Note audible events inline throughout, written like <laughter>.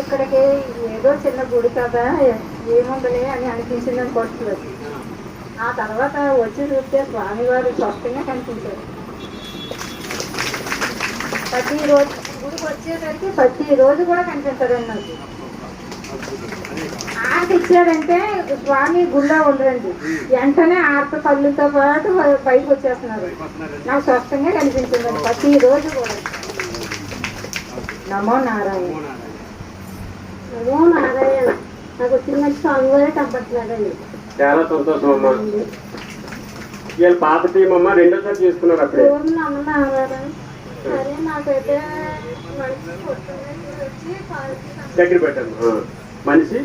ఇక్కడికి ఏదో చిన్న గుడి కదా ఏముందలే అని అనిపించింది ఫస్ట్లో ఆ తర్వాత వచ్చి చూస్తే స్వామివారు స్పష్టంగా కనిపించారు. ప్రతిరోజు గుడికి వచ్చేసరికి ప్రతిరోజు కూడా కనిపిస్తారండి నాకు. ఆర్త ఇచ్చారంటే స్వామి గుళ్ళో ఉండరండి. వెంటనే ఆర్త పళ్ళుతో పాటు పైకి వచ్చేస్తున్నారు. నాకు స్పష్టంగా కనిపించిందండి ప్రతిరోజు కూడా. నమో నారాయణ. నారాయణ నాకు వచ్చిన చాలా సంతోషం అమ్మా. వీళ్ళు పాత టీం అమ్మ రెండోసారి చేసుకున్నారు అప్పుడే. ఓం నమో నారాయణ. సరే నాకైతే మనిషి వచ్చి దగ్గర పెట్టాను. మనిషి?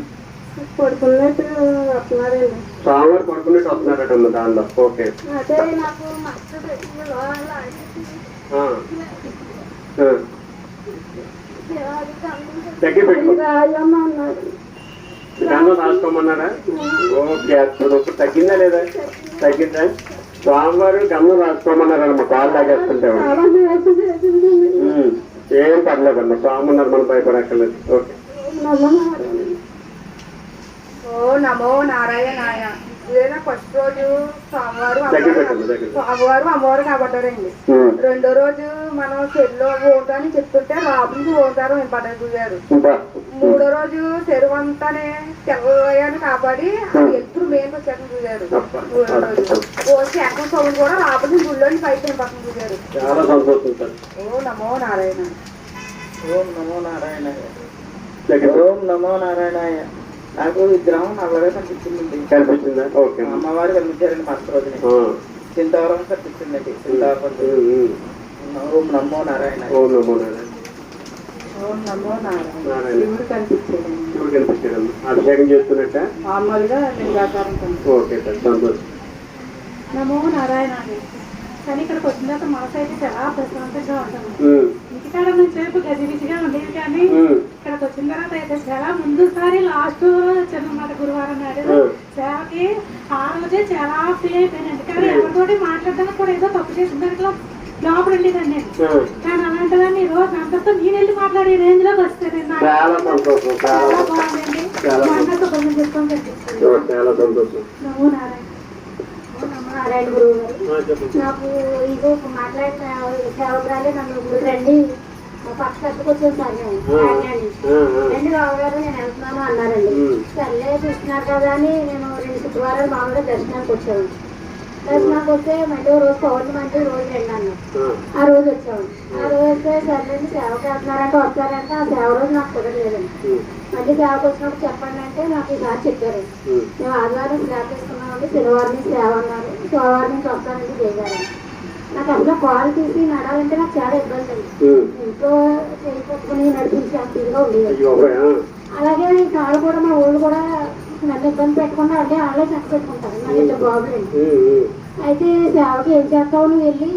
పడుకున్నట్టు వస్తున్నారండి. స్వామివారు పడుకున్నట్టు వస్తున్నారటమ్మ దానిలో. ఓకే. అదే నాకు మస్తు పెట్టిన. దగ్గర పెట్టుకో రాసుకోమన్నారా ఓకే అప్పుడు తగ్గిందా లేదా? తగ్గిందా? స్వామివారు గంధం రాసుకోమన్నారమ్మ పాలు తాగేస్తుంటే చాలా వేసి చేసింది ఉమ్. ఏం పర్లేదమ్మా స్వామి ఉన్నారు మనం భయపడక్కర్లేదు. ఓకే. నారాయణ ఓ నమో నారాయణాయ ఇదేనా ఫస్ట్ రోజు స్వామివారు స్వామివారు అమ్మవారు కాబట్టారండి. ఉమ్. రెండో రోజు మనం చెల్లో ఓటాని చెప్తుంటే రాబుకి ఓటారు వినపడ్డారు గారు. మూడో రోజు చెరువంతానే తెల్లయ్యాన్ని కాపాడి ఎప్పుడు మేము. వచ్చాక చూశారు. మూడో రోజు. ఓ శాఖ సౌండ్ కూడా రాబడి గుళ్ళోని పైకి పక్కన చూశారు. ఓ నమో నారాయణ. ఓం నమో దగ్గర. ఓం నమో నారాయణాయ. నాకు విగ్రహం నల్లగా కనిపించిందండి. కనిపించిందా? ఓకే. అమ్మవారు కనిపించారండి ఫస్ట్ రోజుని. చింతవరం కనిపించిందండి చింతవరం. ఓం నమో నారాయణ. ఓం నమో నారాయణ. ఓం నమో నారాయణ. శివుడు కనిపించాడమ్మ అభిషేకం చేస్తున్నట్ట? మామూలుగా లింగాకారం ఓకే సార్ సంతోషం. నమో నారాయణ కానీ ఇక్కడికి వచ్చిన తర్వాత మనసు అయితే చాలా ప్రశాంతంగా ఉంటుంది. ఇంటికాడ నుంచి గజిబిజిగా కానీ. ఇక్కడికి వచ్చిన తర్వాత అయితే చాలా ముందుసారి లాస్ట్ చిన్నమాట గురువారం నాడు. సేవకి ఆ రోజే చాలా ఫీల్ అయిపోయానండి కానీ ఎవరితోటి మాట్లాడడానికి కూడా ఏదో తప్పు చేసిన దాంట్లో లోపల ఉండేదండి నేను. కానీ అలాంటిదాన్ని ఈ రోజు అందరితో నేను వెళ్ళి మాట్లాడే రేంజ్లోకి వస్తాను నాకు చాలా సంతోషం చాలా బాగుందండి. అన్నతో కొంచెం ఓ, చాలా సంతోషం. నారాయణ. గురువు గారు. నాకు ఇగో మాట్లాడిన సేవకురాలే నన్ను రండి. పక్క వచ్చాను సార్ నేను కాకినాడ నుంచి. ఆ, ఆ. రండి బాబు గారు నేను వెళ్తున్నాను అన్నారండి. సర్లే చూస్తున్నారు కదా అని నేను రెండు శుక్రవారాలు మామూలుగా దర్శనానికి వచ్చాను. దర్శనానికి వస్తే మళ్ళీ రోజు పౌర్ణమి రోజు రెండు అన్నారు ఆ, రోజు వచ్చాము ఆ. రోజు వస్తే సర్లేండి సేవకి వెళ్తున్నారంటే వస్తారంటే. ఆ సేవ రోజు నాకు కుదరలేదండి. మళ్ళీ సేవకు వచ్చినప్పుడు చెప్పండి అంటే నాకు ఈసారి చెప్పారు. మేము ఆదివారం సేవ తీసుకున్నామండి శనివారం నుంచి సేవ అన్నారు సోమవారం నుంచి వస్తానండి చేయగారు నాకు అసలు కాల్ తీసి నడాలంటే నాకు చాలా ఇబ్బంది అండి ఉమ్. ఇంట్లో చేయి పట్టుకుని నడిపించే ఇదిగా ఉండేది. అలాగే ఈ కాళ్ళు కూడా మా ఊళ్ళు కూడా నన్ను ఇబ్బంది పెట్టకుండా అంటే వాళ్ళే చక్క పెట్టుకుంటారు. నాకు ఇంత ప్రాబ్లం. అయితే సేవకి ఏం చేస్తావు? నువ్వు వెళ్ళి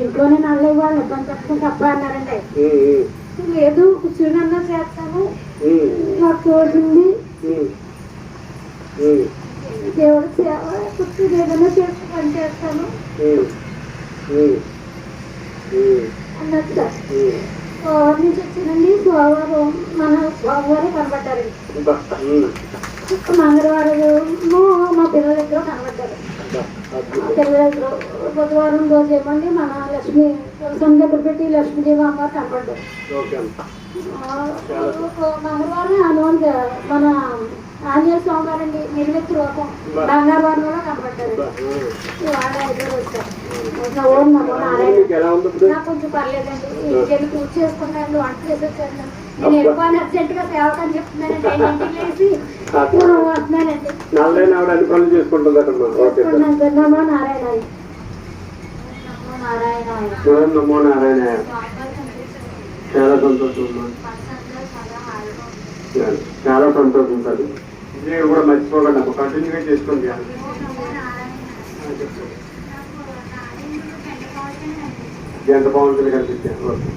ఇంట్లోనే నల్ల వాళ్ళని ఇబ్బంది పెట్టుకుని తప్ప అన్నారండి. లేదు కూర్చుని అన్నా చేస్తాను. నాకు తోడుంది దేవుడు సేవ కూర్చుని ఏదైనా చేసి పని చేస్తాను ఉమ్. ఉమ్. ఉమ్, అన్నట్టు సార్ ఉమ్. సోమవారం నుంచి వచ్చినండి సోమవారం మన సోమవారం కనబడ్డారండి అబ్బా, ఉమ్. మంగళవారం మా పిల్లల దగ్గర కనబడ్డారు. పిల్లల దగ్గర బుధవారం రోజు ఏమండి మన లక్ష్మి తులసం దగ్గర పెట్టి లక్ష్మీదేవి అమ్మ కనబడ్డారు మంగళవారం హనుమాన్ మన ఆంజనేయ స్వామి గారండి నిర్వెత్తి రూపం. బంగారు కనబడ్డారు. వాళ్ళ వచ్చారు ఓం నమో నారాయణ. నాకు కొంచెం పర్లేదండి. ఇంటికి పూజ చేసుకున్నాను వంట చేసి వచ్చాను నేను అర్జెంట్గా చెప్తున్నానండి. <laughs> ఇంటికి లేచి వస్తున్నానండి. నమో నారాయణ. నమో నారాయణ. ఓం నమో నారాయణ. చాలా సంతోషం చాలా సంతోషం సార్. ఇది కూడా మర్చిపోకండి అమ్మ కంటిన్యూగా చేసుకోండి. ఎంత బాగుంటుంది కనిపించాను ఓకే.